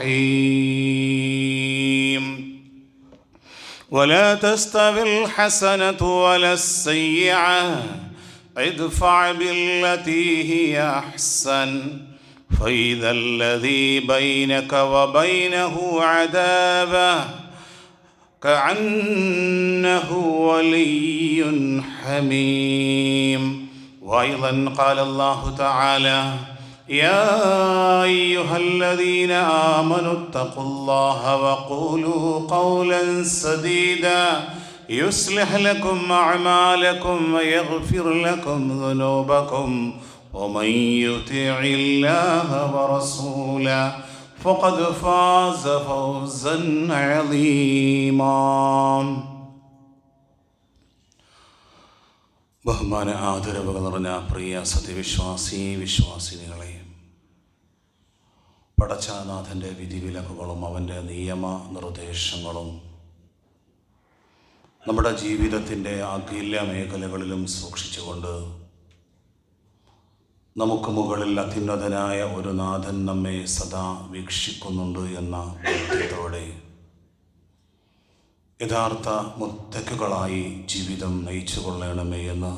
الرحيم. ولا تستوي الحسنة ولا السيئة. ادفع بالتي هي أحسن. فإذا الذي بينك وبينه عداوة كأنه ولي حميم. وأيضا قال الله تعالى يا أيها الذين آمنوا اتقوا الله وقولوا قولا سديدا يصلح لكم أعمالكم ويغفر لكم ذنوبكم ومن يطع الله ورسوله فقد فاز فوزا عظيما ബഹുമാന ആദരവുകൾ നിറഞ്ഞ പ്രിയ സത്യവിശ്വാസി വിശ്വാസിനികളെ പടച്ചാനാഥന്റെ വിധിവിലക്കുകളും അവന്റെ നിയമ നിർദ്ദേശങ്ങളും നമ്മുടെ ജീവിതത്തിന്റെ അഖില മേഖലകളിലും സൂക്ഷിച്ചുകൊണ്ട് നമുക്ക് മുകളിൽ അത്യുന്നതനായ ഒരു നാഥൻ നമ്മെ സദാ വീക്ഷിക്കുന്നുണ്ട് എന്ന ബോധ്യത്തോടെ യഥാർത്ഥ മുത്തക്കുകളായി ജീവിതം നയിച്ചു കൊള്ളണമേ എന്ന്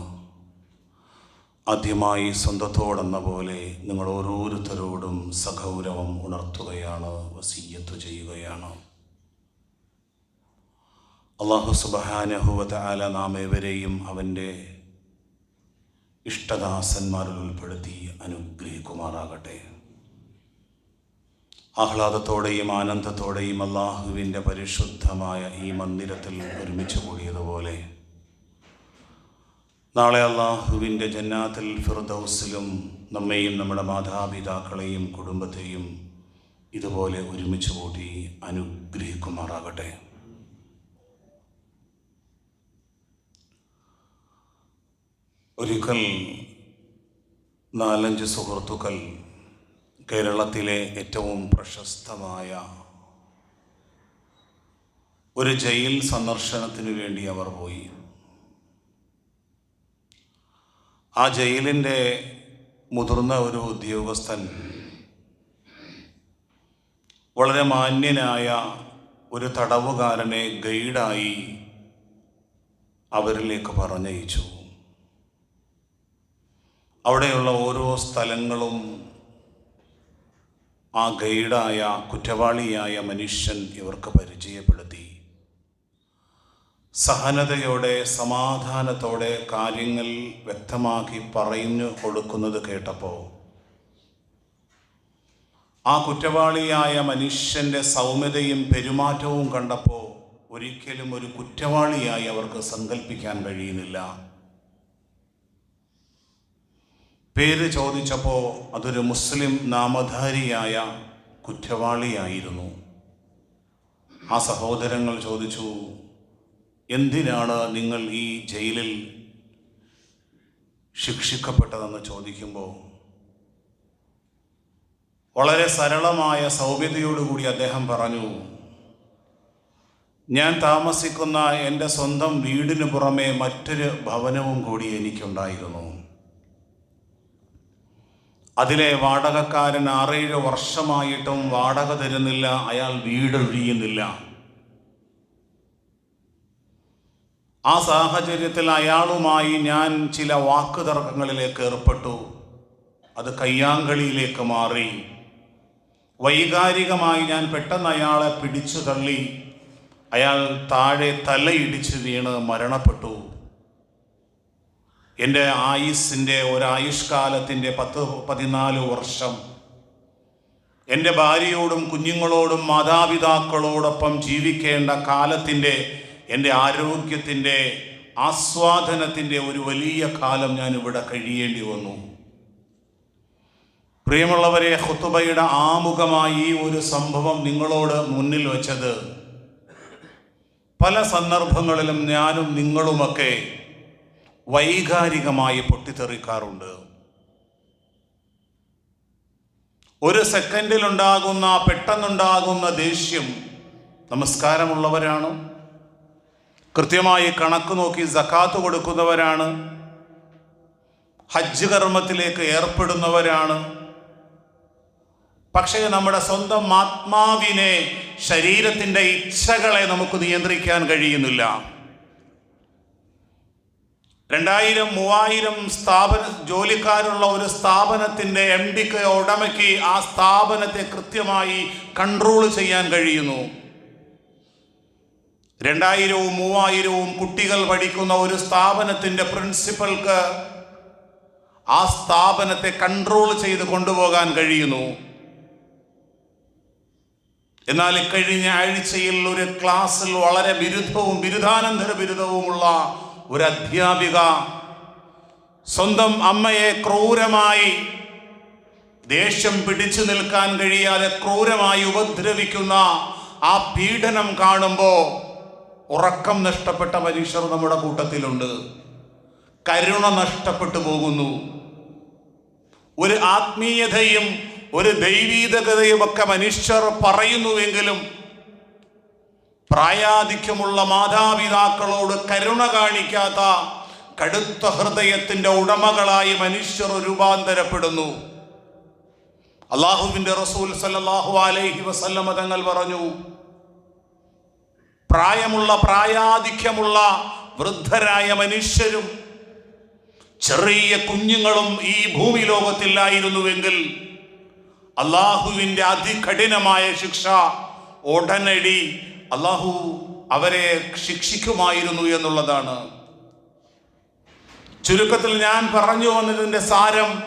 ആദ്യമായി സ്വന്തത്തോടെന്ന പോലെ നിങ്ങൾ ഓരോരുത്തരോടും സഗൗരവം ഉണർത്തുകയാണ് വസീയത്ത് ചെയ്യുകയാണ്. അള്ളാഹു സുബഹാനഹുവത ആല നാം ഏവരെയും അവന്റെ ഇഷ്ടദാസന്മാരിൽ ഉൾപ്പെടുത്തി അനുഗ്രഹിക്കുമാറാകട്ടെ. ആഹ്ലാദത്തോടെയും ആനന്ദത്തോടെയും അള്ളാഹുവിന്റെ പരിശുദ്ധമായ ഈ മന്ദിരത്തിൽ ഒരുമിച്ച് കൂടിയതുപോലെ നാളെ അള്ളാഹുവിന്റെ ജന്നാത്തിൽ ഫിർദൗസിലും നമ്മെയും നമ്മുടെ മാതാപിതാക്കളെയും കുടുംബത്തെയും ഇതുപോലെ ഒരുമിച്ച് കൂട്ടി അനുഗ്രഹിക്കുമാറാകട്ടെ. ഒരിക്കൽ നാലഞ്ച് സുഹൃത്തുക്കൾ കേരളത്തിലെ ഏറ്റവും പ്രശസ്തമായ ഒരു ജയിൽ സന്ദർശനത്തിന് വേണ്ടി അവർ പോയി. ആ ജയിലിന്റെ മുതിർന്ന ഒരു ഉദ്യോഗസ്ഥൻ വളരെ മാന്യനായ ഒരു തടവുകാരനെ ഗൈഡായി അവരിലേക്ക് പറഞ്ഞയച്ചു. അവിടെയുള്ള ഓരോ സ്ഥലങ്ങളും ആ ഗൈഡായ കുറ്റവാളിയായ മനുഷ്യൻ ഇവർക്ക് പരിചയപ്പെടുത്തി. സഹനതയോടെ സമാധാനത്തോടെ കാര്യങ്ങൾ വ്യക്തമാക്കി പറഞ്ഞു കൊടുക്കുന്നത് കേട്ടപ്പോൾ ആ കുറ്റവാളിയായ മനുഷ്യന്റെ സൗമ്യതയും പെരുമാറ്റവും കണ്ടപ്പോൾ ഒരിക്കലും ഒരു കുറ്റവാളിയായി അവർക്ക് സങ്കല്പിക്കാൻ കഴിയുന്നില്ല. പേര് ചോദിച്ചപ്പോൾ അതൊരു മുസ്ലിം നാമധാരിയായ കുറ്റവാളിയായിരുന്നു. ആ സഹോദരങ്ങൾ ചോദിച്ചു എന്തിനാണ് നിങ്ങൾ ഈ ജയിലിൽ ശിക്ഷിക്കപ്പെട്ടതെന്ന് ചോദിക്കുമ്പോൾ വളരെ സരളമായ സൗമ്യതയോടുകൂടി അദ്ദേഹം പറഞ്ഞു ഞാൻ താമസിക്കുന്ന എന്റെ സ്വന്തം വീടിന് പുറമെ മറ്റൊരു ഭവനവും കൂടി എനിക്കുണ്ടായിരുന്നു. അതിലെ വാടകക്കാരൻ ആറേഴ് വർഷമായിട്ടും വാടക തരുന്നില്ല അയാൾ വീടൊഴിയുന്നില്ല. ആ സാഹചര്യത്തിൽ അയാളുമായി ഞാൻ ചില വാക്കുതർക്കങ്ങളിലേക്ക് ഏർപ്പെട്ടു. അത് കയ്യാങ്കളിയിലേക്ക് മാറി. വൈകാരികമായി ഞാൻ പെട്ടെന്ന് അയാളെ പിടിച്ചു തള്ളി. അയാൾ താഴെ തലയിടിച്ച് വീണ് മരണപ്പെട്ടു. എന്റെ ആയുസിന്റെ ഒരായുഷ്കാലത്തിന്റെ പത്ത് പതിനാല് വർഷം. എന്റെ ഭാര്യയോടും കുഞ്ഞുങ്ങളോടും മാതാപിതാക്കളോടൊപ്പം ജീവിക്കേണ്ട കാലത്തിന്റെ എന്റെ ആരോഗ്യത്തിന്റെ ആസ്വാദനത്തിന്റെ ഒരു വലിയ കാലം ഞാൻ ഇവിടെ കഴിയേണ്ടി വന്നു. പ്രിയമുള്ളവരെ ഹുത്തുബയുടെ ആമുഖമായി ഈ ഒരു സംഭവം നിങ്ങളോട് മുന്നിൽ വച്ചത് പല സന്ദർഭങ്ങളിലും ഞാനും നിങ്ങളുമൊക്കെ വൈകാരികമായി പൊട്ടിത്തെറിക്കാറുണ്ട്. ഒരു സെക്കൻഡിലുണ്ടാകുന്ന പെട്ടെന്നുണ്ടാകുന്ന ദേഷ്യം നമസ്കാരമുള്ളവരാണ്. കൃത്യമായി കണക്ക് നോക്കി സക്കാത്ത് കൊടുക്കുന്നവരാണ്. ഹജ്ജ് കർമ്മത്തിലേക്ക് ഏർപ്പെടുന്നവരാണ്. പക്ഷേ നമ്മുടെ സ്വന്തം ആത്മാവിനെ ശരീരത്തിന്റെ ഇച്ഛകളെ നമുക്ക് നിയന്ത്രിക്കാൻ കഴിയുന്നില്ല. രണ്ടായിരം മൂവായിരം സ്ഥാപന ജോലിക്കാരുള്ള ഒരു സ്ഥാപനത്തിന്റെ എം ഡിക്ക് ഉടമയ്ക്ക് ആ സ്ഥാപനത്തെ കൃത്യമായി കൺട്രോൾ ചെയ്യാൻ കഴിയുന്നു. രണ്ടായിരവും മൂവായിരവും കുട്ടികൾ പഠിക്കുന്ന ഒരു സ്ഥാപനത്തിന്റെ പ്രിൻസിപ്പൽക്ക് ആ സ്ഥാപനത്തെ കൺട്രോൾ ചെയ്ത് കൊണ്ടുപോകാൻ കഴിയുന്നു. എന്നാൽ ഇക്കഴിഞ്ഞ ആഴ്ചയിൽ ഒരു ക്ലാസ്സിൽ വളരെ ബിരുദവും ബിരുദാനന്തര ബിരുദവുമുള്ള ഒരു അധ്യാപിക സ്വന്തം അമ്മയെ ക്രൂരമായി ദേഷ്യം പിടിച്ചു നിൽക്കാൻ കഴിയാതെ ക്രൂരമായി ഉപദ്രവിക്കുന്ന ആ പീഡനം കാണുമ്പോൾ ഉറക്കം നഷ്ടപ്പെട്ട മനുഷ്യർ നമ്മുടെ കൂട്ടത്തിലുണ്ട്. കരുണ നഷ്ടപ്പെട്ടു പോകുന്നു. ഒരു ആത്മീയതയും ഒരു ദൈവീതകതയും ഒക്കെ മനുഷ്യർ പറയുന്നുവെങ്കിലും പ്രായാധിക്യമുള്ള മാതാപിതാക്കളോട് കരുണ കാണിക്കാത്ത കടുത്ത ഹൃദയത്തിന്റെ ഉടമകളായി മനുഷ്യർ രൂപാന്തരപ്പെടുന്നു. അള്ളാഹുവിന്റെ റസൂൽ സല്ലാഹു അലൈഹി വസല്ലമ തങ്ങൾ പറഞ്ഞു പ്രായമുള്ള പ്രായാധിക്യമുള്ള വൃദ്ധരായ മനുഷ്യരും ചെറിയ കുഞ്ഞുങ്ങളും ഈ ഭൂമി ലോകത്തില്ലായിരുന്നുവെങ്കിൽ അള്ളാഹുവിന്റെ അതികഠിനമായ ശിക്ഷ ഉടനടി അള്ളാഹു അവരെ ശിക്ഷിക്കുമായിരുന്നു എന്നുള്ളതാണ്. ചുരുക്കത്തിൽ ഞാൻ പറഞ്ഞു വന്നതിന്റെ സാരം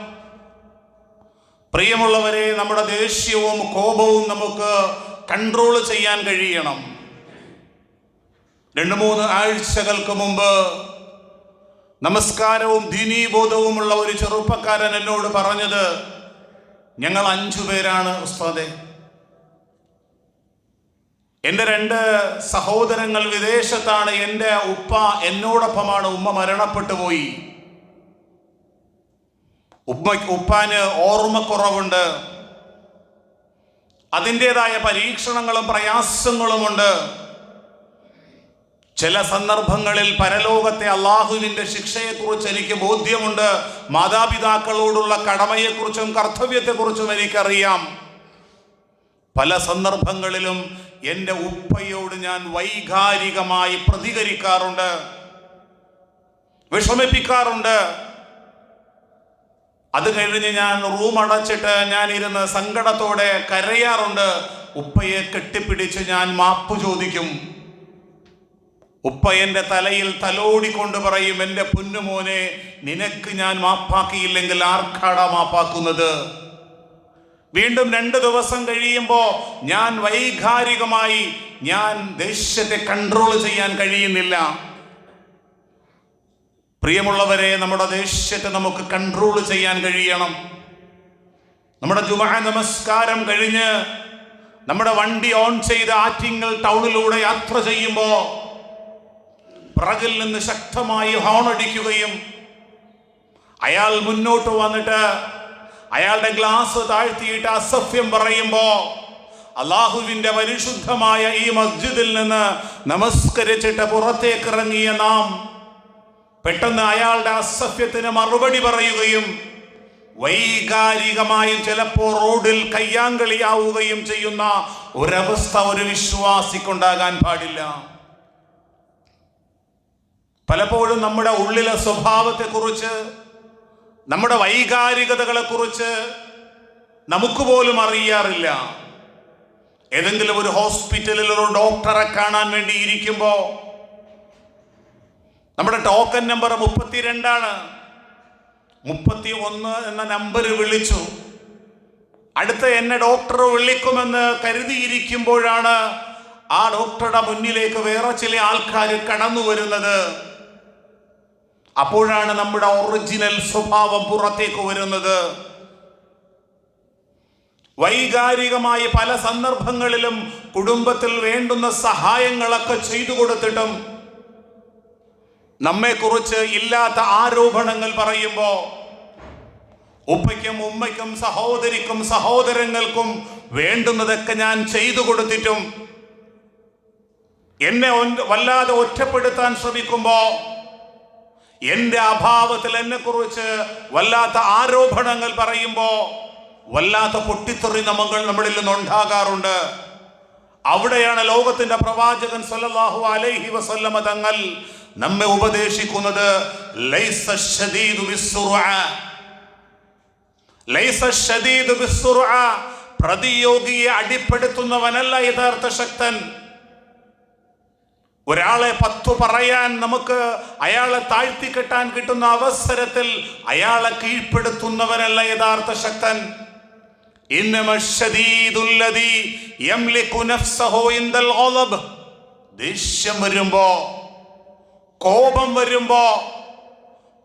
പ്രിയമുള്ളവരെ നമ്മുടെ ദേഷ്യവും കോപവും നമുക്ക് കൺട്രോൾ ചെയ്യാൻ കഴിയണം. രണ്ട് മൂന്ന് ആഴ്ചകൾക്ക് മുമ്പ് നമസ്കാരവും ദീനീബോധവുമുള്ള ഒരു ചെറുപ്പക്കാരൻ എന്നോട് പറഞ്ഞത് ഞങ്ങൾ അഞ്ചു പേരാണ് ഉസ്താദെ. എന്റെ രണ്ട് സഹോദരങ്ങൾ വിദേശത്താണ് എന്റെ ഉപ്പ എന്നോടൊപ്പമാണ് ഉമ്മ മരണപ്പെട്ടു പോയി. ഉമ്മ ഉപ്പാന് ഓർമ്മക്കുറവുണ്ട്. അതിന്റെതായ പരീക്ഷണങ്ങളും പ്രയാസങ്ങളുമുണ്ട്. ചില സന്ദർഭങ്ങളിൽ പരലോകത്തെ അള്ളാഹുവിന്റെ ശിക്ഷയെക്കുറിച്ച് എനിക്ക് ബോധ്യമുണ്ട്. മാതാപിതാക്കളോടുള്ള കടമയെക്കുറിച്ചും കർത്തവ്യത്തെക്കുറിച്ചും എനിക്കറിയാം. പല സന്ദർഭങ്ങളിലും എന്റെ ഉപ്പയോട് ഞാൻ വൈകാരികമായി പ്രതികരിക്കാറുണ്ട്. വിഷമിപ്പിക്കാറുണ്ട്. അത് കഴിഞ്ഞ് ഞാൻ റൂം അടച്ചിട്ട് ഞാൻ ഇരുന്ന് സങ്കടത്തോടെ കരയാറുണ്ട്. ഉപ്പയെ കെട്ടിപ്പിടിച്ച് ഞാൻ മാപ്പ് ചോദിക്കും. ഉപ്പ എന്റെ തലയിൽ തലോടിക്കൊണ്ട് പറയും എന്റെ പൊന്നുമോനെ നിനക്ക് ഞാൻ മാപ്പാക്കിയില്ലെങ്കിൽ ആർക്കാടാ മാപ്പാക്കുന്നത്? വീണ്ടും രണ്ട് ദിവസം കഴിയുമ്പോൾ ഞാൻ വൈകാരികമായി ഞാൻ ദേഷ്യത്തെ കൺട്രോൾ ചെയ്യാൻ കഴിയുന്നില്ല. പ്രിയമുള്ളവരെ നമ്മുടെ ദേഷ്യത്തെ നമുക്ക് കൺട്രോൾ ചെയ്യാൻ കഴിയണം. നമ്മുടെ ജുമാ നമസ്കാരം കഴിഞ്ഞ് നമ്മുടെ വണ്ടി ഓൺ ചെയ്ത് ആറ്റിങ്ങൽ ടൗണിലൂടെ യാത്ര ചെയ്യുമ്പോൾ പിറകിൽ നിന്ന് ശക്തമായി ഹോണടിക്കുകയും അയാൾ മുന്നോട്ട് വന്നിട്ട് അയാളുടെ ഗ്ലാസ് താഴ്ത്തിയിട്ട് അസഭ്യം പറയുമ്പോ അള്ളാഹുവിന്റെ പരിശുദ്ധമായ ഈ മസ്ജിദിൽ നിന്ന് നമസ്കരിച്ചിട്ട് പുറത്തേക്ക് ഇറങ്ങിയ നാം പെട്ടെന്ന് അയാളുടെ അസഭ്യത്തിന് മറുപടി പറയുകയും വൈകാരികമായും ചിലപ്പോൾ റോഡിൽ കയ്യാങ്കളിയാവുകയും ചെയ്യുന്ന ഒരവസ്ഥ ഒരു വിശ്വാസിക്കുണ്ടാകാൻ പാടില്ല. പലപ്പോഴും നമ്മുടെ ഉള്ളിലെ സ്വഭാവത്തെക്കുറിച്ച് നമ്മുടെ വൈകാരികതകളെക്കുറിച്ച് നമുക്ക് പോലും അറിയാറില്ല. ഏതെങ്കിലും ഒരു ഹോസ്പിറ്റലിൽ ഒരു ഡോക്ടറെ കാണാൻ വേണ്ടി ഇരിക്കുമ്പോൾ നമ്മുടെ ടോക്കൺ നമ്പർ മുപ്പത്തിരണ്ടാണ്. മുപ്പത്തി ഒന്ന് എന്ന നമ്പർ വിളിച്ചു. അടുത്ത എന്നെ ഡോക്ടർ വിളിക്കുമെന്ന് കരുതിയിരിക്കുമ്പോഴാണ് ആ ഡോക്ടറുടെ മുന്നിലേക്ക് വേറെ ചില ആൾക്കാർ കടന്നു വരുന്നത്. അപ്പോഴാണ് നമ്മുടെ ഒറിജിനൽ സ്വഭാവം പുറത്തേക്ക് വരുന്നത്. വൈകാരികമായി പല സന്ദർഭങ്ങളിലും കുടുംബത്തിൽ വേണ്ടുന്ന സഹായങ്ങളൊക്കെ ചെയ്തു കൊടുത്തിട്ടും നമ്മെക്കുറിച്ച് ഇല്ലാത്ത ആരോപണങ്ങൾ പറയുമ്പോൾ ഉപ്പയ്ക്കും ഉമ്മയ്ക്കും സഹോദരിക്കും സഹോദരങ്ങൾക്കും വേണ്ടുന്നതൊക്കെ ഞാൻ ചെയ്തു കൊടുത്തിട്ടും എന്നെ വല്ലാതെ ഒറ്റപ്പെടുത്താൻ ശ്രമിക്കുമ്പോ എന്റെ അഭാവത്തിൽ എന്നെ കുറിച്ച് വല്ലാത്ത ആരോപണങ്ങൾ പറയുമ്പോൾ വല്ലാത്ത പൊട്ടിത്തെറി നമ്മൾ നമ്മളിൽ നിന്ന് ഉണ്ടാകാറുണ്ട് അവിടെയാണ് ലോകത്തിന്റെ പ്രവാചകൻ സല്ലല്ലാഹു അലൈഹി വസല്ലമ തങ്ങൾ നമ്മെ ഉപദേശിക്കുന്നത് ലൈസ ശദീദു. ലൈസ ശദീദു. പ്രതിയോഗിയെ അടിപ്പെടുത്തുന്നവനല്ല യഥാർത്ഥ ശക്തൻ ഒരാളെ പത്തു പറയാൻ നമുക്ക് അയാളെ താഴ്ത്തിക്കെട്ടാൻ കിട്ടുന്ന അവസരത്തിൽ അയാളെ കീഴ്പ്പെടുത്തുന്നവരല്ല യഥാർത്ഥ ശക്തൻ. ദേഷ്യം വരുമ്പോ കോപം വരുമ്പോ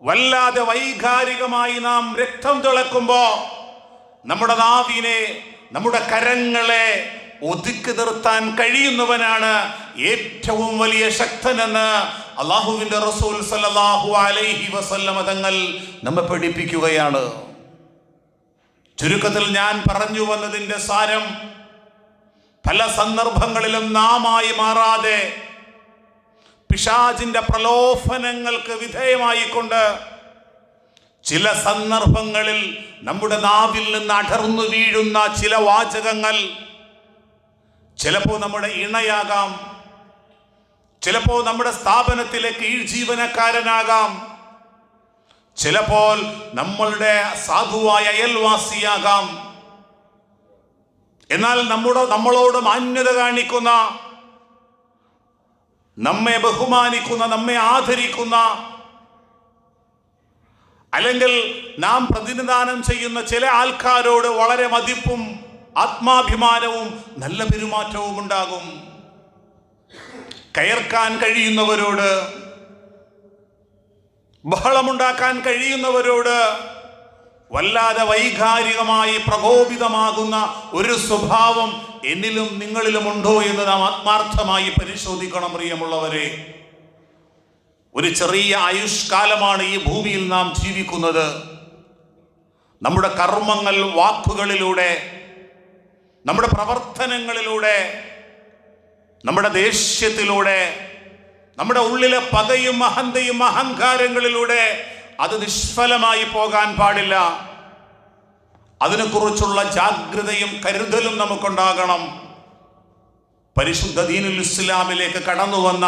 വല്ലാതെ വൈകാരികമായി നാം രക്തം തിളക്കുമ്പോ നമ്മുടെ നാവിനെ നമ്മുടെ കരങ്ങളെ ഒതുക്കി നിർത്താൻ കഴിയുന്നവനാണ് ഏറ്റവും വലിയ ശക്തനെന്ന് അള്ളാഹുവിന്റെ റസൂൽ സല്ലല്ലാഹു അലൈഹി വസല്ലമ തങ്ങൾ നമ്മെ പഠിപ്പിക്കുകയാണ്. ചുരുക്കത്തിൽ ഞാൻ പറഞ്ഞു വന്നതിന്റെ സാരം പല സന്ദർഭങ്ങളിലും നാമായി മാറാതെ പിശാചിന്റെ പ്രലോഭനങ്ങൾക്ക് വിധേയമായിക്കൊണ്ട് ചില സന്ദർഭങ്ങളിൽ നമ്മുടെ നാവിൽ നിന്ന് അടർന്നു വീഴുന്ന ചില വാചകങ്ങൾ ചിലപ്പോൾ നമ്മുടെ ഇണയാകാം. ചിലപ്പോൾ നമ്മുടെ സ്ഥാപനത്തിലെ കീഴ് ജീവനക്കാരനാകാം. ചിലപ്പോൾ നമ്മളുടെ സാധുവായ അയൽവാസിയാകാം. എന്നാൽ നമ്മുടെ നമ്മളോട് മാന്യത കാണിക്കുന്ന നമ്മെ ബഹുമാനിക്കുന്ന നമ്മെ ആദരിക്കുന്ന അല്ലെങ്കിൽ നാം പ്രതിനിധാനം ചെയ്യുന്ന ചില ആൾക്കാരോട് വളരെ മതിപ്പും ആത്മാഭിമാനവും നല്ല പെരുമാറ്റവും ഉണ്ടാകും. കയർക്കാൻ കഴിയുന്നവരോട് ബഹളമുണ്ടാക്കാൻ കഴിയുന്നവരോട് വല്ലാതെ വൈകാരികമായി പ്രകോപിതമാകുന്ന ഒരു സ്വഭാവം എന്നിലും നിങ്ങളിലും ഉണ്ടോ എന്ന് നാം ആത്മാർത്ഥമായി പരിശോധിക്കണം പ്രിയമുള്ളവരെ. ഒരു ചെറിയ ആയുഷ്കാലമാണ് ഈ ഭൂമിയിൽ നാം ജീവിക്കുന്നത്. നമ്മുടെ കർമ്മങ്ങൾ വാക്കുകളിലൂടെ നമ്മുടെ പ്രവർത്തനങ്ങളിലൂടെ നമ്മുടെ ദേഷ്യത്തിലൂടെ നമ്മുടെ ഉള്ളിലെ പകയും അഹന്തയും അഹങ്കാരങ്ങളിലൂടെ അത് നിഷ്ഫലമായി പോകാൻ പാടില്ല. അതിനെക്കുറിച്ചുള്ള ജാഗ്രതയും കരുതലും നമുക്കുണ്ടാകണം. പരിശുദ്ധ ദീനുൽ ഇസ്ലാമിലേക്ക് കടന്നു വന്ന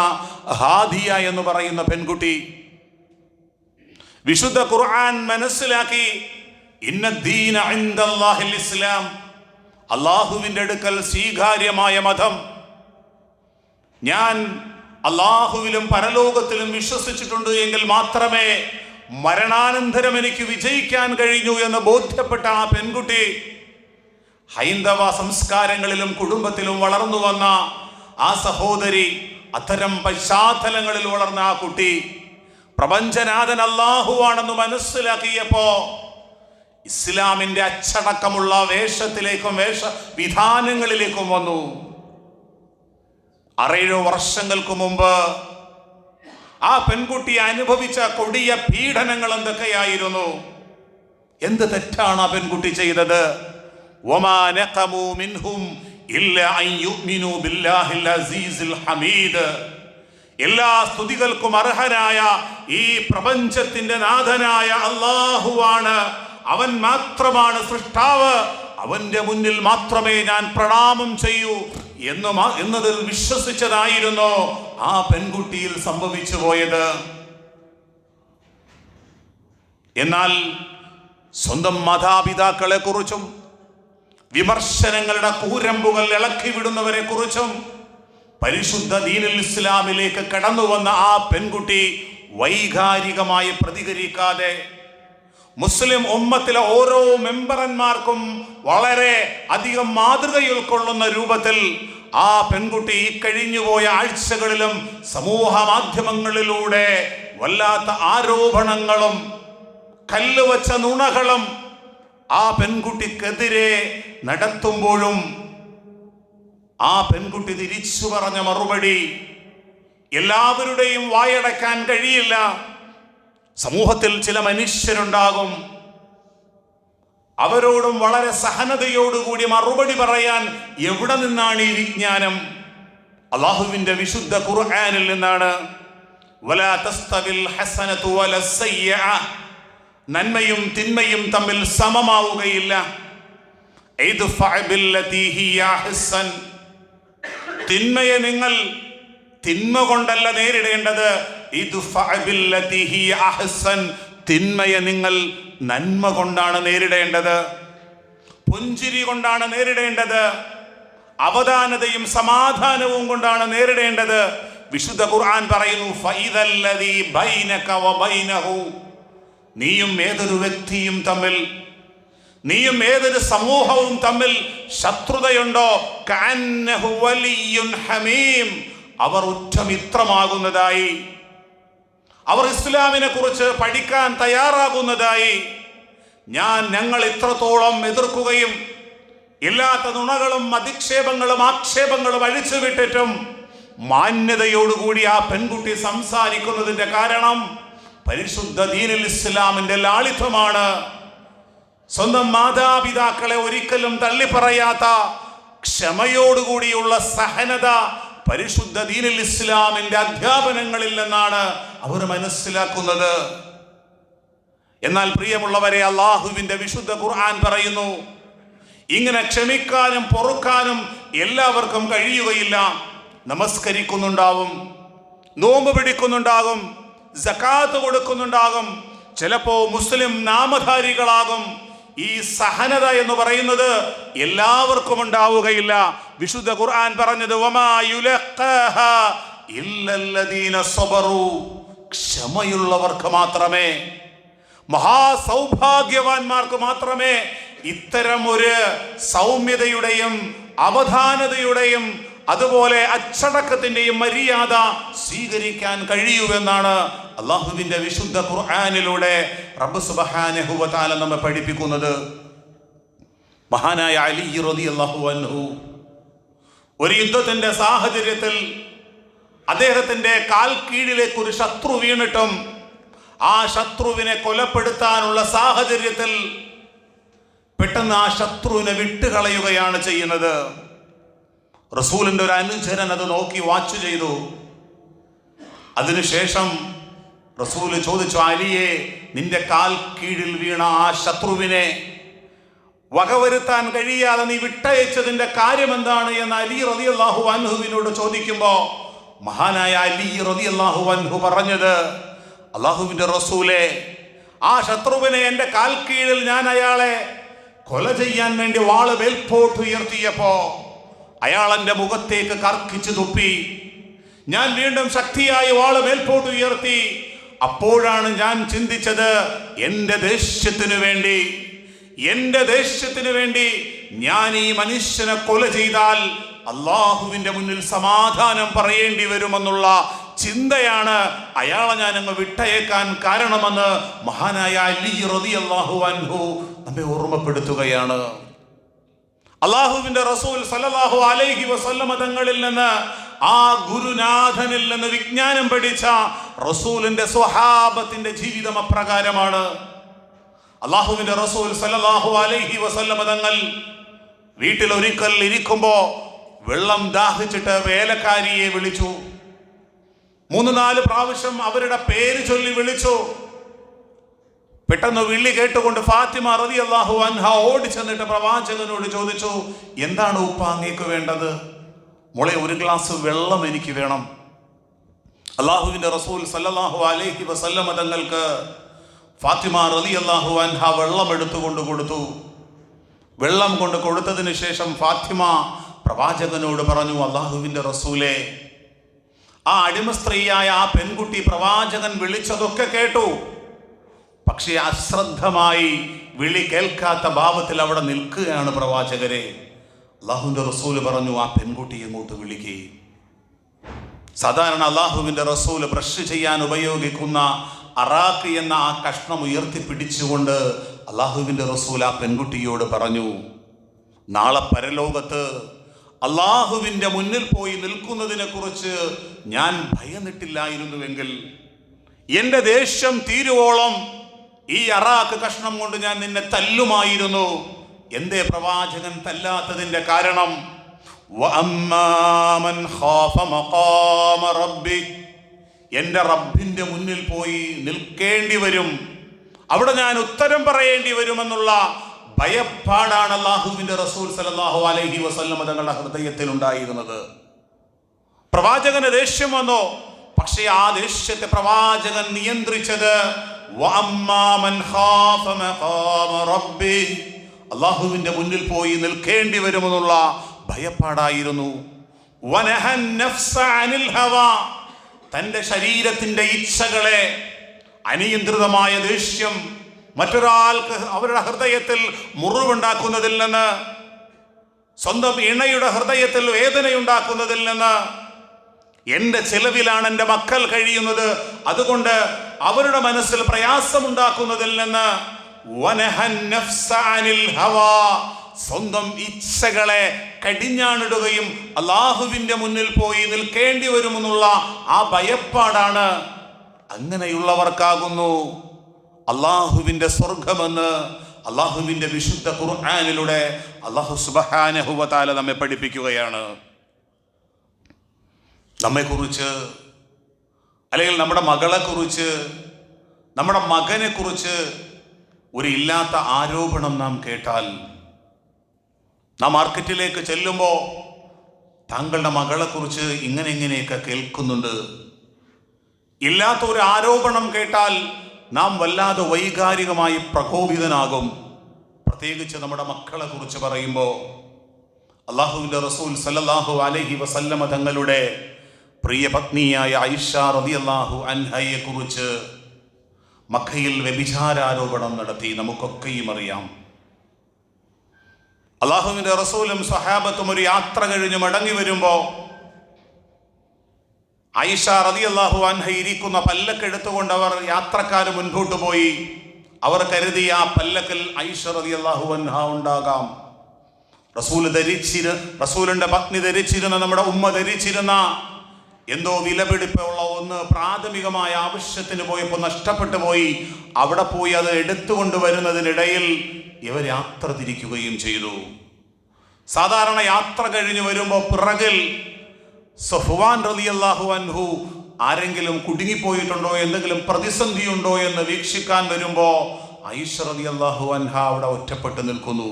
ഹാദിയ എന്ന് പറയുന്ന പെൺകുട്ടി വിശുദ്ധ ഖുർആൻ മനസ്സിലാക്കി ഇന്ന ദീന ഇസ്ലാം അള്ളാഹുവിന്റെ അടുക്കൽ സ്വീകാര്യമായ മതം ഞാൻ അള്ളാഹുവിലും പരലോകത്തിലും വിശ്വസിച്ചിട്ടുണ്ട് എങ്കിൽ മാത്രമേ മരണാനന്തരം എനിക്ക് വിജയിക്കാൻ കഴിഞ്ഞു എന്ന് ബോധ്യപ്പെട്ട ആ പെൺകുട്ടി ഹൈന്ദവ സംസ്കാരങ്ങളിലും കുടുംബത്തിലും വളർന്നു വന്ന ആ സഹോദരി അത്തരം പശ്ചാത്തലങ്ങളിൽ വളർന്ന ആ കുട്ടി പ്രപഞ്ചനാഥൻ അള്ളാഹുവാണെന്ന് മനസ്സിലാക്കിയപ്പോ ഇസ്ലാമിന്റെ അച്ചടക്കമുള്ള വേഷത്തിലേക്കും വേഷ വിധാനങ്ങളിലേക്കും വന്നു. ആറേഴോ വർഷങ്ങൾക്ക് മുമ്പ് ആ പെൺകുട്ടി അനുഭവിച്ച കൊടിയ പീഡനങ്ങൾ എന്തൊക്കെയായിരുന്നു? എന്ത് തെറ്റാണ് ആ പെൺകുട്ടി ചെയ്തത്? എല്ലാ സ്തുതികൾക്കും അർഹനായ ഈ പ്രപഞ്ചത്തിന്റെ നാഥനായ അള്ളാഹുവാണ് അവൻ മാത്രമാണ് സൃഷ്ടാവ്. അവന്റെ മുന്നിൽ മാത്രമേ ഞാൻ പ്രണാമം ചെയ്യൂ. എന്ന് എന്നതിൽ വിശ്വസിച്ചതായിരുന്നു ആ പെൺകുട്ടിയിൽ സംഭവിച്ചു പോയത്. എന്നാൽ സ്വന്തം മാതാപിതാക്കളെ കുറിച്ചും വിമർശനങ്ങളുടെ കൂരമ്പുകൾ ഇളക്കി വിടുന്നവരെ കുറിച്ചും പരിശുദ്ധ ദീനുൽ ഇസ്ലാമിലേക്ക് കടന്നു വന്ന ആ പെൺകുട്ടി വൈകാരികമായി പ്രതികരിക്കാതെ മുസ്ലിം ഉമ്മത്തിലെ ഓരോ മെമ്പറന്മാർക്കും വളരെ അധികം മാതൃക ഉൾക്കൊള്ളുന്ന രൂപത്തിൽ ആ പെൺകുട്ടി ഈ കഴിഞ്ഞുപോയ ആഴ്ചകളിലും സമൂഹ മാധ്യമങ്ങളിലൂടെ വല്ലാത്ത ആരോപണങ്ങളും കല്ലുവച്ച നുണകളും ആ പെൺകുട്ടിക്കെതിരെ നടത്തുമ്പോഴും ആ പെൺകുട്ടി തിരിച്ചു പറഞ്ഞ മറുപടി എല്ലാവരുടെയും വായടക്കാൻ കഴിയില്ല. സമൂഹത്തിൽ ചില മനുഷ്യരുണ്ടാകും. അവരോടും വളരെ സഹനതയോടുകൂടി മറുപടി പറയാൻ എവിടെ നിന്നാണ് ഈ വിജ്ഞാനം? അള്ളാഹുവിന്റെ വിശുദ്ധ ഖുർആനിൽ നിന്നാണ്. നന്മയും തിന്മയും തമ്മിൽ സമമാവുകയില്ല. തിന്മയെ നിങ്ങൾ തിന്മ കൊണ്ടല്ല നേരിടേണ്ടത്. തിന്മയെ നിങ്ങൾ നന്മ കൊണ്ടാണ് നേരിടേണ്ടത്. പുഞ്ചിരി കൊണ്ടാണ് നേരിടേണ്ടത്. അവധാനതയും സമാധാനവും കൊണ്ടാണ് നേരിടേണ്ടത്. വിശുദ്ധ ഖുർആൻ പറയുന്നു നീയും ഏതൊരു വ്യക്തിയും തമ്മിൽ നീയും ഏതൊരു സമൂഹവും തമ്മിൽ ശത്രുതയുണ്ടോ? അവർ ഉറ്റമിത്രമാകുന്നതായി. അവർ ഇസ്ലാമിനെ കുറിച്ച് പഠിക്കാൻ തയ്യാറാകുന്നതായി ഞാൻ ഞങ്ങൾ ഇത്രത്തോളം എതിർക്കുകയും ഇല്ലാത്ത നുണകളും അധിക്ഷേപങ്ങളും ആക്ഷേപങ്ങളും അഴിച്ചു വിട്ടിട്ടും മാന്യതയോടുകൂടി ആ പെൺകുട്ടി സംസാരിക്കുന്നതിന്റെ കാരണം പരിശുദ്ധ ദീനിൽ ഇസ്ലാമിന്റെ ലാളിത്യമാണ്. സ്വന്തം മാതാപിതാക്കളെ ഒരിക്കലും തള്ളിപ്പറയാത്ത ക്ഷമയോടുകൂടിയുള്ള സഹനത പരിശുദ്ധ ദീനിൽ ഇസ്ലാമിന്റെ അധ്യാപനങ്ങളിൽ നിന്നാണ് അവർ മനസ്സിലാക്കുന്നത്. എന്നാൽ പ്രിയമുള്ളവരെ അള്ളാഹുവിന്റെ വിശുദ്ധ ഖുർആൻ പറയുന്നു ഇങ്ങനെ ക്ഷമിക്കാനും പൊറുക്കാനും എല്ലാവർക്കും കഴിയുകയില്ല. നമസ്കരിക്കുന്നുണ്ടാവും നോമ്പ് പിടിക്കുന്നുണ്ടാകും ജക്കാത്ത് കൊടുക്കുന്നുണ്ടാകും ചിലപ്പോൾ മുസ്ലിം നാമധാരികളാകും. ഈ സഹനത എന്ന് പറയുന്നത് എല്ലാവർക്കും ഉണ്ടാവുകയില്ല. വിശുദ്ധ ഖുർആൻ പറഞ്ഞത് ക്ഷമയുള്ളവർക്ക് മാത്രമേ മഹാസൗഭാഗ്യവാന്മാർക്ക് മാത്രമേ ഇത്തരം ഒരു സൗമ്യതയുടെയും അവധാനതയുടെയും അതുപോലെ അച്ചടക്കത്തിന്റെയും മര്യാദ സ്വീകരിക്കാൻ കഴിയുമെന്നാണ് അള്ളാഹുവിന്റെ വിശുദ്ധ ഖുർആാനിലൂടെ റബ്ബ് നമ്മെ പഠിപ്പിക്കുന്നത്. മഹാനായ അലി അൻഹു ഒരു യുദ്ധത്തിന്റെ സാഹചര്യത്തിൽ അദ്ദേഹത്തിന്റെ കാൽ കീഴിലേക്ക് ഒരു ശത്രു വീണിട്ടും ആ ശത്രുവിനെ കൊലപ്പെടുത്താനുള്ള സാഹചര്യത്തിൽ പെട്ടെന്ന് ആ ശത്രുവിനെ വിട്ടുകളയുകയാണ് ചെയ്യുന്നത്. റസൂലിന്റെ ഒരു അനുചരൻ അത് നോക്കി വാച്ച് ചെയ്തു. അതിനുശേഷം റസൂൽ ചോദിച്ചു അലിയെ നിന്റെ കാൽ കീഴിൽ വീണ ആ ശത്രുവിനെ വകവരുത്താൻ കഴിയാതെ നീ വിട്ടയച്ചതിന്റെ കാര്യം എന്താണ് എന്ന് അലി റതി അള്ളാഹു അൻഹുവിനോട് ചോദിക്കുമ്പോൾ മഹാനായ അലി റതി അള്ളാഹു അൻഹു പറഞ്ഞത് അള്ളാഹുവിന്റെ റസൂലെ ആ ശത്രുവിനെ കാൽ കീഴിൽ ഞാൻ അയാളെ കൊല ചെയ്യാൻ വേണ്ടി വാൾ മേൽപോട്ട് ഉയർത്തിയപ്പോ അയാൾ എന്റെ മുഖത്തേക്ക് കർക്കിച്ചു തുപ്പി. ഞാൻ വീണ്ടും ശക്തിയായി വാൾ മേൽപോട്ട് ഉയർത്തി. അപ്പോഴാണ് ഞാൻ ചിന്തിച്ചത് എന്റെ ദേഷ്യത്തിനു വേണ്ടി എന്റെ ദേഷ്യത്തിനു വേണ്ടി ഞാൻ ഈ മനുഷ്യനെ കൊല ചെയ്താൽ അള്ളാഹുവിന്റെ മുന്നിൽ സമാധാനം പറയേണ്ടി വരുമെന്നുള്ള ചിന്തയാണ് അയാളെ ഞാൻ അങ്ങ് വിട്ടയേക്കാൻ കാരണമെന്ന് മഹാനായ അലി റതി അള്ളാഹു അൻഹു നമ്മെ ഓർമ്മപ്പെടുത്തുകയാണ്. അള്ളാഹുവിന്റെ റസൂൽ സല്ലല്ലാഹു അലൈഹി വസല്ലമ തങ്ങളിൽ നിന്ന് ആ ഗുരുനാഥനിൽ നിന്ന് വിജ്ഞാനം പഠിച്ച റസൂലിന്റെ സ്വഹാബത്തിന്റെ ജീവിതം അപ്രകാരമാണ്. അള്ളാഹുവിന്റെ റസൂൽ സല്ലല്ലാഹു അലൈഹി വസല്ലമ തങ്ങൾ വീട്ടിൽ ഒരിക്കൽ ഇരിക്കുമ്പോ വെള്ളം ദാഹിച്ചിട്ട് വേലക്കാരിയെ വിളിച്ചു. മൂന്ന് നാല് പ്രാവശ്യം അവരുടെ പേര് ചൊല്ലി വിളിച്ചു. പെട്ടെന്ന് വിളി കേട്ടുകൊണ്ട് ഫാത്തിമ റതി അള്ളാഹു അൻഹ ഓടി ചെന്നിട്ട് പ്രവാചകനോട് ചോദിച്ചു എന്താണ് ഉപ്പ അങ്ങേക്ക് വേണ്ടത്? മുളെ ഒരു ഗ്ലാസ് വെള്ളം എനിക്ക് വേണം. അള്ളാഹുവിന്റെ റസൂൽ സല്ലല്ലാഹു അലൈഹി വസല്ലമ തങ്ങൾക്ക് ഫാത്തിമ റതി അള്ളാഹു അൻഹ വെള്ളം എടുത്തുകൊണ്ട് കൊടുത്തു. വെള്ളം കൊണ്ട് കൊടുത്തതിന് ശേഷം ഫാത്തിമ പ്രവാചകനോട് പറഞ്ഞു അള്ളാഹുവിന്റെ റസൂലെ ആ അടിമ സ്ത്രീയായ ആ പെൺകുട്ടി പ്രവാചകൻ വിളിച്ചതൊക്കെ കേട്ടു. പക്ഷേ അശ്രദ്ധമായി വിളി കേൾക്കാത്ത ഭാവത്തിൽ അവിടെ നിൽക്കുകയാണ് പ്രവാചകരെ. അള്ളാഹുവിന്റെ റസൂൽ പറഞ്ഞു ആ പെൺകുട്ടി ഇങ്ങോട്ട് വിളിക്കുകയും സാധാരണ അള്ളാഹുവിന്റെ റസൂൽ ബ്രഷ് ചെയ്യാൻ ഉപയോഗിക്കുന്ന അറാക്ക് എന്ന ആ കഷ്ണം ഉയർത്തിപ്പിടിച്ചുകൊണ്ട് അള്ളാഹുവിന്റെ റസൂൽ ആ പെൺകുട്ടിയോട് പറഞ്ഞു നാളെ പരലോകത്ത് അള്ളാഹുവിന്റെ മുന്നിൽ പോയി നിൽക്കുന്നതിനെക്കുറിച്ച് ഞാൻ ഭയന്നിട്ടില്ലായിരുന്നുവെങ്കിൽ എന്റെ ദേഷ്യം തീരുവോളം ഈ അറാക്ക് കഷ്ണം കൊണ്ട് ഞാൻ നിന്നെ തല്ലുമായിരുന്നു. എന്തേ പ്രവാചകൻ തല്ലാത്തതിന്റെ കാരണം? എന്റെ റബ്ബിന്റെ മുന്നിൽ പോയി നിൽക്കേണ്ടി വരും. അവിടെ ഞാൻ ഉത്തരം പറയേണ്ടി വരുമെന്നുള്ള ഭയപ്പാടാണ് അള്ളാഹുവിന്റെ റസൂൽ സലാഹു അലഹി വസല്ലം തങ്ങളുടെ ഹൃദയത്തിൽ ഉണ്ടായിരുന്നത് പ്രവാചകന് ദേഷ്യം വന്നോ? പക്ഷേ ആ ദേഷ്യത്തെ പ്രവാചകൻ നിയന്ത്രിച്ചത് അള്ളാഹുവിന്റെ മുന്നിൽ പോയി നിൽക്കേണ്ടി വരുമെന്നുള്ള ഭയപ്പാടായിരുന്നു. തന്റെ ശരീരത്തിന്റെ ഇച്ഛകളെ അനിയന്ത്രിതമായ ദേഷ്യം മറ്റൊരാൾക്ക് അവരുടെ ഹൃദയത്തിൽ മുറിവുണ്ടാക്കുന്നതിൽ നിന്ന് സ്വന്തം ഇണയുടെ ഹൃദയത്തിൽ വേദനയുണ്ടാക്കുന്നതിൽ നിന്ന് എന്റെ ചെലവിലാണ് എന്റെ മക്കൾ കഴിയുന്നത് അതുകൊണ്ട് അവരുടെ മനസ്സിൽ പ്രയാസമുണ്ടാക്കുന്നതിൽ നിന്ന്. സ്വന്തം ഇച്ഛകളെ കടിഞ്ഞാണിടുകയും അള്ളാഹുവിന്റെ മുന്നിൽ പോയി നിൽക്കേണ്ടി വരുമെന്നുള്ള ആ ഭയപ്പാടാണ് അങ്ങനെയുള്ളവർക്കാകുന്നു അള്ളാഹുവിന്റെ സ്വർഗമെന്ന് അള്ളാഹുവിന്റെ വിശുദ്ധ ഖുർആാനിലൂടെ അള്ളാഹു സുബഹാനഹുവതാല നമ്മെ പഠിപ്പിക്കുകയാണ് നമ്മെക്കുറിച്ച് അല്ലെങ്കിൽ നമ്മുടെ മകളെക്കുറിച്ച് നമ്മുടെ മകനെക്കുറിച്ച് ഒരു ഇല്ലാത്ത ആരോപണം നാം കേട്ടാൽ നാം മാർക്കറ്റിലേക്ക് ചെല്ലുമ്പോൾ താങ്കളുടെ മകളെക്കുറിച്ച് ഇങ്ങനെ ഇങ്ങനെയൊക്കെ കേൾക്കുന്നുണ്ട്. ഇല്ലാത്ത ഒരു ആരോപണം കേട്ടാൽ നാം വല്ലാതെ വൈകാരികമായി പ്രകോപിതനാകും. പ്രത്യേകിച്ച് നമ്മുടെ മക്കളെ കുറിച്ച് പറയുമ്പോൾ അള്ളാഹുവിന്റെ റസൂൽ സല്ലല്ലാഹു അലഹി വസല്ലമ തങ്ങളുടെ പ്രിയ പത്നിയായ ഐഷ അൻഹയെ കുറിച്ച് മക്കയിൽ വ്യഭിചാരാരോപണം നടത്തി നമുക്കൊക്കെയും അറിയാം. അള്ളാഹുവിന്റെ റസൂലും സഹാബത്തും ഒരു യാത്ര കഴിഞ്ഞ് മടങ്ങി വരുമ്പോൾ ഐഷ അള്ളാഹു അൻഹ ഇരിക്കുന്ന പല്ലക്ക് എടുത്തുകൊണ്ട് അവർ യാത്രക്കാർ മുൻപോട്ട് പോയി. അവർ കരുതിയ ആ പല്ലക്കിൽ ഐഷ റളിയല്ലാഹു അൻഹ ഉണ്ടാകാം. റസൂൽ ധരിച്ചിരു റസൂലിന്റെ പത്നി ധരിച്ചിരുന്ന നമ്മുടെ ഉമ്മ ധരിച്ചിരുന്ന എന്തോ വിലപിടിപ്പുള്ള ഒന്ന് പ്രാഥമികമായ ആവശ്യത്തിന് പോയപ്പോൾ നഷ്ടപ്പെട്ടു പോയി. അവിടെ പോയി അത് എടുത്തുകൊണ്ട് വരുന്നതിനിടയിൽ ഇവർ യാത്ര തിരിക്കുകയും ചെയ്തു. സാധാരണ യാത്ര കഴിഞ്ഞു വരുമ്പോൾ പിറകിൽ സഫുവാൻ റലി അള്ളാഹു അൻഹു ആരെങ്കിലും കുടുങ്ങിപ്പോയിട്ടുണ്ടോ എന്തെങ്കിലും പ്രതിസന്ധി ഉണ്ടോ എന്ന് വീക്ഷിക്കാൻ വരുമ്പോൾ ഐഷ അള്ളാഹു അൻഹ അവിടെ ഒറ്റപ്പെട്ട് നിൽക്കുന്നു.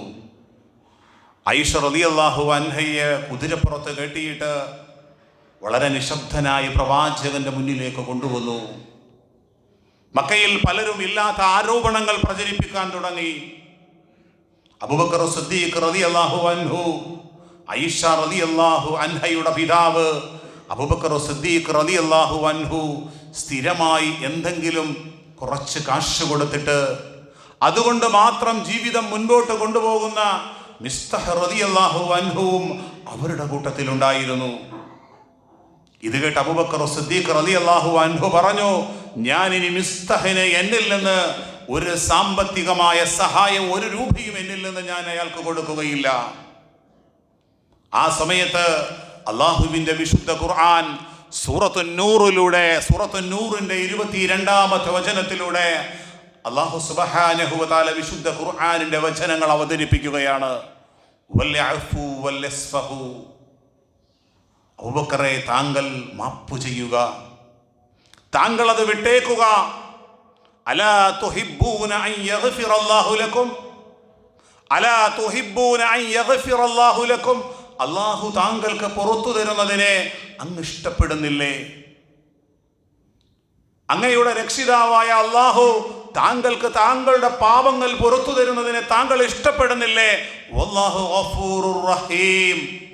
ഐഷ അള്ളാഹു അൻഹയെ കുതിരപ്പുറത്ത് കെട്ടിയിട്ട് വളരെ നിശബ്ദനായി പ്രവാചകന്റെ മുന്നിലേക്ക് കൊണ്ടുവന്നു. മക്കയിൽ പലരും ഇല്ലാത്ത ആരോപണങ്ങൾ പ്രചരിപ്പിക്കാൻ തുടങ്ങി. അബൂബക്കർ സിദ്ദീഖ് റളിയല്ലാഹു അൻഹു ഐഷ റളിയല്ലാഹു അൻഹയുടെ പിതാവ് അബൂബക്കർ സിദ്ദീഖ് റളിയല്ലാഹു അൻഹു സ്ഥിരമായി എന്തെങ്കിലും കുറച്ച് കാശ് കൊടുത്തിട്ട് അതുകൊണ്ട് മാത്രം ജീവിതം മുൻപോട്ട് കൊണ്ടുപോകുന്ന മിസ്തഹ് റളിയല്ലാഹു അൻഹുവും അവരുടെ കൂട്ടത്തിലുണ്ടായിരുന്നു. ഇത് കേട്ട് അബൂബക്കർ സിദ്ദീഖ് അള്ളാഹു അൻഹു പറഞ്ഞു ഞാൻ ഇനി മിസ്തഹിനെ എന്നിൽ നിന്ന് ഒരു സാമ്പത്തികമായ സഹായം ഒരു രൂപയും എന്നിൽ നിന്ന് ഞാൻ അയാൾക്ക് കൊടുക്കുകയില്ല ആ സമയത്ത് അള്ളാഹുവിന്റെ വിശുദ്ധ ഖുർആൻ സൂറത്തു നൂറിലൂടെ സൂറത്തു നൂറിന്റെ ഇരുപത്തിരണ്ടാമത്തെ വചനത്തിലൂടെ അള്ളാഹു സുബഹാനഹുവതാല വിശുദ്ധ ഖുർആാനിന്റെ വചനങ്ങൾ അവതരിപ്പിക്കുകയാണ് വല്യഅഫു വല്യസ്ഫഹു. അബൂബക്കറെ താങ്കൾ മാപ്പു ചെയ്യുക. താങ്കൾ അത് വിട്ടേക്കുക അള്ളാഹു താങ്കൾക്ക് പുറത്തു തരുന്നതിനെ അങ്ങ് ഇഷ്ടപ്പെടുന്നില്ലേ? അങ്ങയുടെ രക്ഷിതാവായ അള്ളാഹു താങ്കൾക്ക് താങ്കളുടെ പാപങ്ങൾ പുറത്തു തരുന്നതിനെ താങ്കൾ ഇഷ്ടപ്പെടുന്നില്ലേ? ഗഫൂറുർ റഹീം.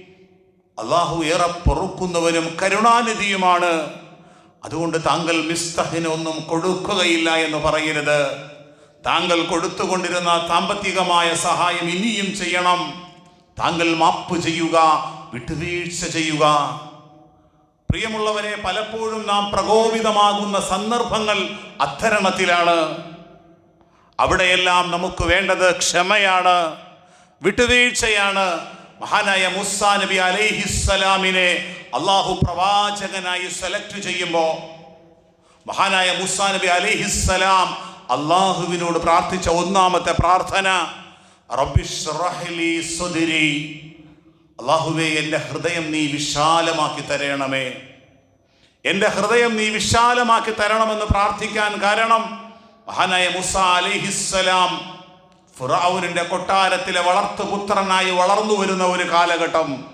അള്ളാഹു ഏറെ പൊറുക്കുന്നവനും കരുണാനിധിയുമാണ്. അതുകൊണ്ട് താങ്കൾ മിസ്തഹിന് ഒന്നും കൊടുക്കുകയില്ല എന്ന് പറയരുത്. താങ്കൾ കൊടുത്തുകൊണ്ടിരുന്ന സാമ്പത്തികമായ സഹായം ഇനിയും ചെയ്യണം. താങ്കൾ മാപ്പ് ചെയ്യുക വിട്ടുവീഴ്ച ചെയ്യുക. പ്രിയമുള്ളവരെ പലപ്പോഴും നാം പ്രകോപിതമാകുന്ന സന്ദർഭങ്ങൾ അത്തരണത്തിലാണ് അവിടെയെല്ലാം നമുക്ക് വേണ്ടത് ക്ഷമയാണ് വിട്ടുവീഴ്ചയാണ്. മഹാനായ മുസാ നബി അലൈഹിസ്സലാമിനെ അള്ളാഹു പ്രവാചകനായി സെലക്ട് ചെയ്യുമ്പോൾ മഹാനായ മുസാ നബി അലൈഹിസ്സലാം അള്ളാഹുവിനോട് പ്രാർത്ഥിച്ച ഒന്നാമത്തെ പ്രാർത്ഥന. അള്ളാഹുവേ എന്റെ ഹൃദയം നീ വിശാലമാക്കി തരണമേ എന്റെ ഹൃദയം നീ വിശാലമാക്കി തരണമെന്ന് പ്രാർത്ഥിക്കാൻ കാരണം മഹാനായ മുസ അലിഹിസ്സലാം ഫിറൌനിന്റെ കൊട്ടാരത്തിലെ വളർത്തുപുത്രനായി വളർന്നു വരുന്ന ഒരു കാലഘട്ടം.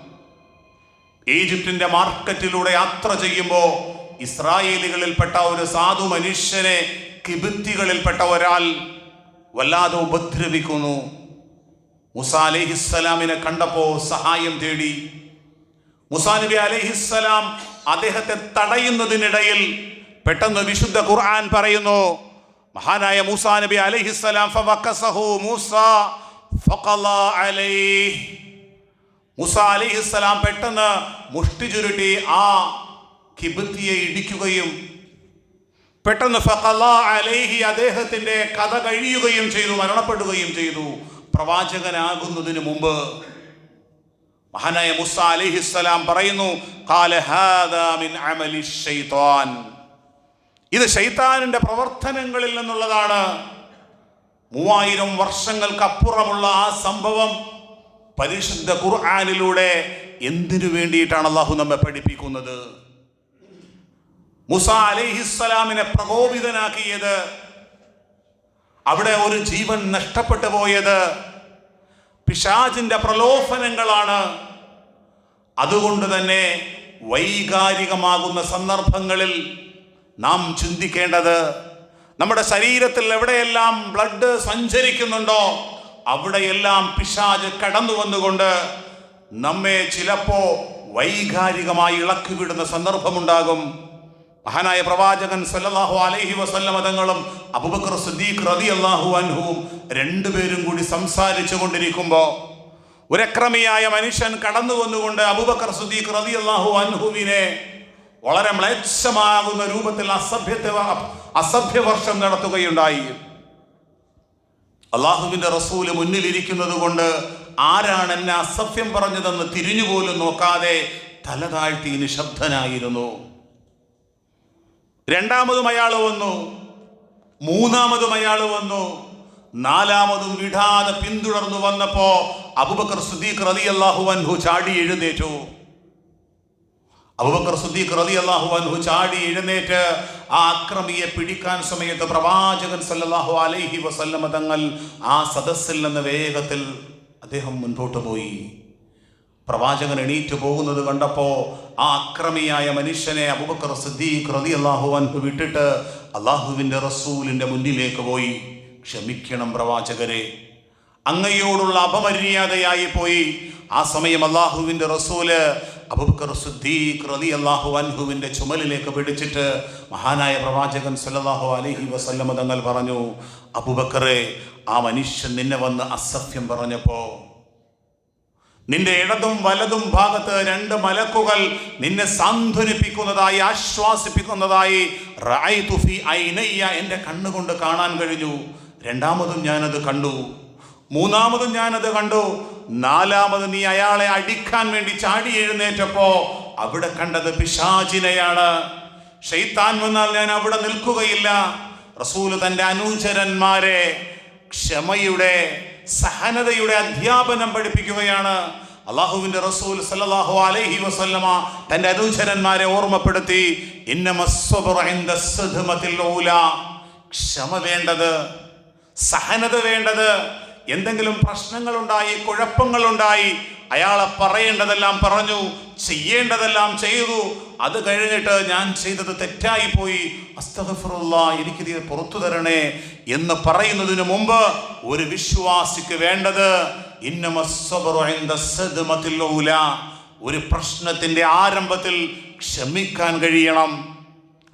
ഈജിപ്തിന്റെ മാർക്കറ്റിലൂടെ യാത്ര ചെയ്യുമ്പോൾ ഇസ്രായേലികളിൽപ്പെട്ട ഒരു സാധു മനുഷ്യനെ കിബിത്തികളിൽപ്പെട്ട ഒരാൾ വല്ലാതെ ഉപദ്രവിക്കുന്നു. മുസ അലൈഹിസ്സലാമിനെ കണ്ടപ്പോൾ സഹായം തേടി. മുസാ നബി അലൈഹിസ്സലാം അദ്ദേഹത്തെ തടയുന്നതിനിടയിൽ പെട്ടെന്ന് വിശുദ്ധ ഖുർആൻ പറയുന്നു മഹാനായ മൂസാ നബി അലൈഹിസ്സലാം മൂസ അലിഹിസ്സലാം പെട്ടെന്ന് മുഷ്ടി ചുരുട്ടി ആ കിബത്തിയെ ഇടിക്കുകയും പെട്ടെന്ന് ഫഖല അലൈഹി അദ്ദേഹത്തിന്റെ കഥ കഴിയുകയും ചെയ്തു മരണപ്പെടുകയും ചെയ്തു പ്രവാചകനാകുന്നതിന് മുമ്പ് മഹാനായ മുസ അലിഹിസ്സലാം പറയുന്നു "ഖാല ഹാദാ മിൻ അമലി ശൈത്താൻ." ഇത് ശൈത്താനിന്റെ പ്രവർത്തനങ്ങളിൽ നിന്നുള്ളതാണ്. മൂവായിരം വർഷങ്ങൾക്കപ്പുറമുള്ള ആ സംഭവം പരിശുദ്ധ ഖുർആാനിലൂടെ എന്തിനു വേണ്ടിയിട്ടാണ് അള്ളാഹു നമ്മെ പഠിപ്പിക്കുന്നത്? മുസ അലൈഹിസ്സലാമിനെ പ്രകോപിതനാക്കിയത് അവിടെ ഒരു ജീവൻ നഷ്ടപ്പെട്ടു പോയത് പിശാജിന്റെ പ്രലോഭനങ്ങളാണ്. അതുകൊണ്ട് തന്നെ വൈകാരികമാകുന്ന സന്ദർഭങ്ങളിൽ നാം ചിന്തിക്കേണ്ടത് നമ്മുടെ ശരീരത്തിൽ എവിടെയെല്ലാം ബ്ലഡ് സഞ്ചരിക്കുന്നുണ്ടോ അവിടെയെല്ലാം പിശാജ് കടന്നു വന്നുകൊണ്ട് നമ്മെ ചിലപ്പോ വൈകാരികമായി ഇളക്കിവിടുന്ന സന്ദർഭമുണ്ടാകും. മഹാനായ പ്രവാചകൻ സല്ലല്ലാഹു അലൈഹി വസല്ലമ തങ്ങളും അബൂബക്കർ സിദ്ദീഖ് റളിയല്ലാഹു അൻഹുവും രണ്ടുപേരും കൂടി സംസാരിച്ചു കൊണ്ടിരിക്കുമ്പോൾ ഒരക്രമിയായ മനുഷ്യൻ കടന്നു വന്നുകൊണ്ട് അബൂബക്കർ സിദ്ദീഖ് അള്ളാഹു അൻഹുവിനെ വളരെ മ്ലേച്ഛമാകുന്ന രൂപത്തിൽ അസഭ്യത്തെ അസഭ്യവർഷം നടത്തുകയുണ്ടായി. അള്ളാഹുവിന്റെ റസൂൽ മുന്നിലിരിക്കുന്നത് കൊണ്ട് ആരാണ് എന്നെ അസഭ്യം പറഞ്ഞതെന്ന് തിരിഞ്ഞുപോലും നോക്കാതെ തല താഴ്ത്തി നിശബ്ദനായിരുന്നു. രണ്ടാമതും അയാൾ വന്നു. മൂന്നാമതും അയാൾ വന്നു. നാലാമതും വിടാതെ പിന്തുടർന്നു വന്നപ്പോ അബുബക്കർ സുദീഖ് റലി അള്ളാഹു അൻഹു ചാടി എഴുന്നേറ്റു. അബുബക്കർ സുദ്ദീഖ് റതി അള്ളാഹു അൻഹു ചാടി എഴുന്നേറ്റ് ആ അക്രമിയെ പിടിക്കാൻ സമയത്ത് പ്രവാചകൻ സല്ലല്ലാഹു അലൈഹി വസല്ലമ തങ്ങൾ ആ സദസ്സിൽ നിന്ന് വേഗത്തിൽ അദ്ദേഹം മുൻപോട്ട് പോയി. പ്രവാചകൻ എണീറ്റ് പോകുന്നത് കണ്ടപ്പോൾ ആ അക്രമിയായ മനുഷ്യനെ അബുബക്കർ സിദ്ദീഖ് റതി അള്ളാഹു അൻഹു വിട്ടിട്ട് അള്ളാഹുവിന്റെ റസൂലിന്റെ മുന്നിലേക്ക് പോയി. ക്ഷമിക്കണം പ്രവാചകരെ. അങ്ങയോടുള്ള അപമര്യാദയായി പോയി. ആ സമയം അള്ളാഹുവിന്റെ റസൂൽ അബുബക്കർ സിദ്ദീഖ് റതി അള്ളാഹു അൻഹുവിന്റെ ചുമലിലേക്ക് പിടിച്ചിട്ട് മഹാനായ പ്രവാചകൻ സല്ലല്ലാഹു അലഹി വസല്ലമ തങ്ങൾ പറഞ്ഞു അബുബക്കറെ ആ മനുഷ്യൻ നിന്നെ വന്ന് അസഭ്യം പറഞ്ഞപ്പോ നിന്റെ ഇടതും വലതും ഭാഗത്ത് രണ്ട് മലക്കുകൾ നിന്നെ സാന്ത്വനിപ്പിക്കുന്നതായി ആശ്വാസിപ്പിക്കുന്നതായി റായ് തുഫി ഐനയ്യ എന്റെ കണ്ണുകൊണ്ട് കാണാൻ കഴിഞ്ഞു. രണ്ടാമതും ഞാനത് കണ്ടു. മൂന്നാമതും ഞാനത് കണ്ടു. നാലാമത് നീ അയാളെ അടിക്കാൻ വേണ്ടി ചാടി എഴുന്നേറ്റപ്പോ അവിടെ കണ്ടത് പിശാചിനെയാണ്. ഷെയ്ത്താൻ വന്നാൽ ഞാൻ അവിടെ നിൽക്കുകയില്ല. റസൂൽ തന്റെ അനുചരന്മാരെ ക്ഷമയുടെ സഹനതയുടെ അധ്യാപനം പഠിപ്പിക്കുകയാണ്. അള്ളാഹുവിന്റെ റസൂൽ സല്ലല്ലാഹു അലൈഹി വസല്ലമ തന്റെ അനുചരന്മാരെ ഓർമ്മപ്പെടുത്തി ക്ഷമ വേണ്ടത് സഹനത വേണ്ടത് എന്തെങ്കിലും പ്രശ്നങ്ങളുണ്ടായി കുഴപ്പങ്ങളുണ്ടായി അയാളെ പറയേണ്ടതെല്ലാം പറഞ്ഞു ചെയ്യേണ്ടതെല്ലാം ചെയ്തു. അത് കഴിഞ്ഞിട്ട് ഞാൻ ചെയ്തത് തെറ്റായി പോയി അസ്തഗഫിറുള്ള എനിക്കിത് പുറത്തു തരണേ എന്ന് പറയുന്നതിന് മുമ്പ് ഒരു വിശ്വാസിക്ക് വേണ്ടത് ഊല ഒരു പ്രശ്നത്തിന്റെ ആരംഭത്തിൽ ക്ഷമിക്കാൻ കഴിയണം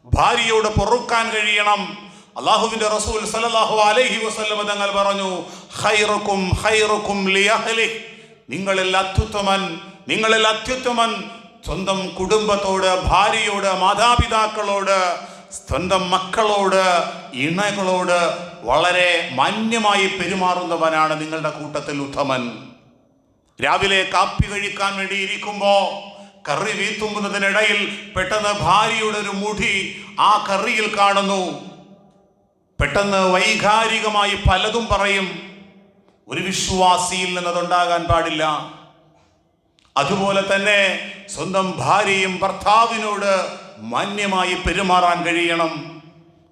ഭാര്യയോട് പൊറുക്കാൻ കഴിയണം അള്ളാഹുവിന്റെ റസൂൽ അലൈഹി വസല്ലമ തങ്ങൾ പറഞ്ഞു ഖൈറുക്കും ലിയഹ്ലി. നിങ്ങളിൽ അത്യുത്തമൻ നിങ്ങളിൽ അത്യുത്തമൻ സ്വന്തം കുടുംബത്തോട് ഭാര്യയോട് മാതാപിതാക്കളോട് സ്വന്തം മക്കളോട് ഇണകളോട് വളരെ മാന്യമായി പെരുമാറുന്നവനാണ് നിങ്ങളുടെ കൂട്ടത്തിൽ ഉത്തമൻ. രാവിലെ കാപ്പി കഴിക്കാൻ വേണ്ടി ഇരിക്കുമ്പോൾ കറി വീത്തുമ്പുന്നതിനിടയിൽ പെട്ടെന്ന് ഭാര്യയുടെ ഒരു മുടി ആ കറിയിൽ കാണുന്നു. പെട്ടെന്ന് വൈകാരികമായി പലതും പറയും. ഒരു വിശ്വാസിയിൽ നിന്നതുണ്ടാകാൻ പാടില്ല. അതുപോലെ തന്നെ സ്വന്തം ഭാര്യയും ഭർത്താവിനോട് മാന്യമായി പെരുമാറാൻ കഴിയണം.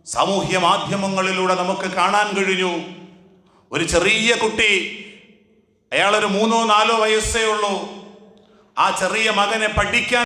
സാമൂഹ്യ മാധ്യമങ്ങളിലൂടെ നമുക്ക് കാണാൻ കഴിഞ്ഞു. ഒരു ചെറിയ കുട്ടി അയാളൊരു മൂന്നോ നാലോ വയസ്സേ ഉള്ളൂ. ആ ചെറിയ മകനെ പഠിക്കാൻ